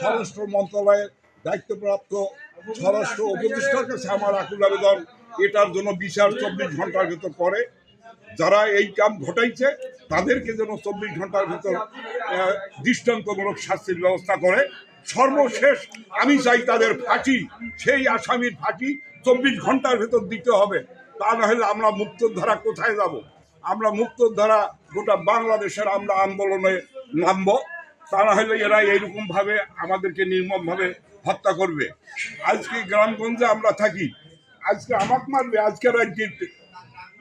স্বরাষ্ট্র মন্ত্রণালয়ের দায়িত্বপ্রাপ্ত স্বরাষ্ট্র উপদেষ্টার কাছে আমার আকুল আবেদন, এটার জন্য বিচার চব্বিশ ঘণ্টার ভেতর করে যারা এই কাম ঘটাইছে, তাদেরকে যেন চব্বিশ ঘণ্টার ভেতর দৃষ্টান্তমূলক শাস্তির ব্যবস্থা করে। সর্বশেষ আমি চাই তাদের ফাঁসি, সেই আসামির ফাঁসি চব্বিশ ঘণ্টার ভেতর দিতে হবে। তা না হলে আমরা মুক্তধারা কোথায় যাব? আমরা মুক্তধারা গোটা বাংলাদেশের আমরা আন্দোলনে নামবো। তা না হলে এরা এইরকমভাবে আমাদেরকে নির্মমভাবে হত্যা করবে। আজকে গ্রামগঞ্জে আমরা থাকি, আজকে আমাকে মারবে, আজকে রাজ্যে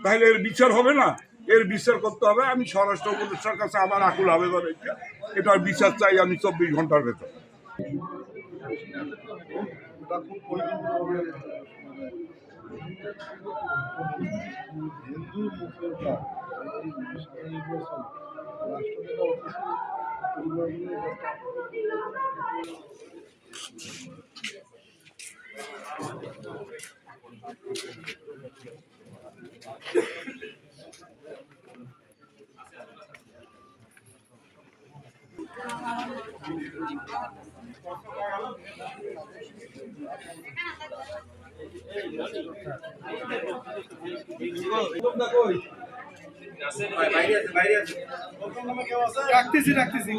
তাহলে এর বিচার হবে না? এর বিচার করতে হবে। আমি স্বরাষ্ট্র উপদেষ্টার কাছে আমার আকুল আবেদন এটা। এটার বিচার চাই আমি চব্বিশ ঘণ্টার ভেতর। হিন্দু মুসলিমরা এই সামনে রাখতেছি রাখতেছি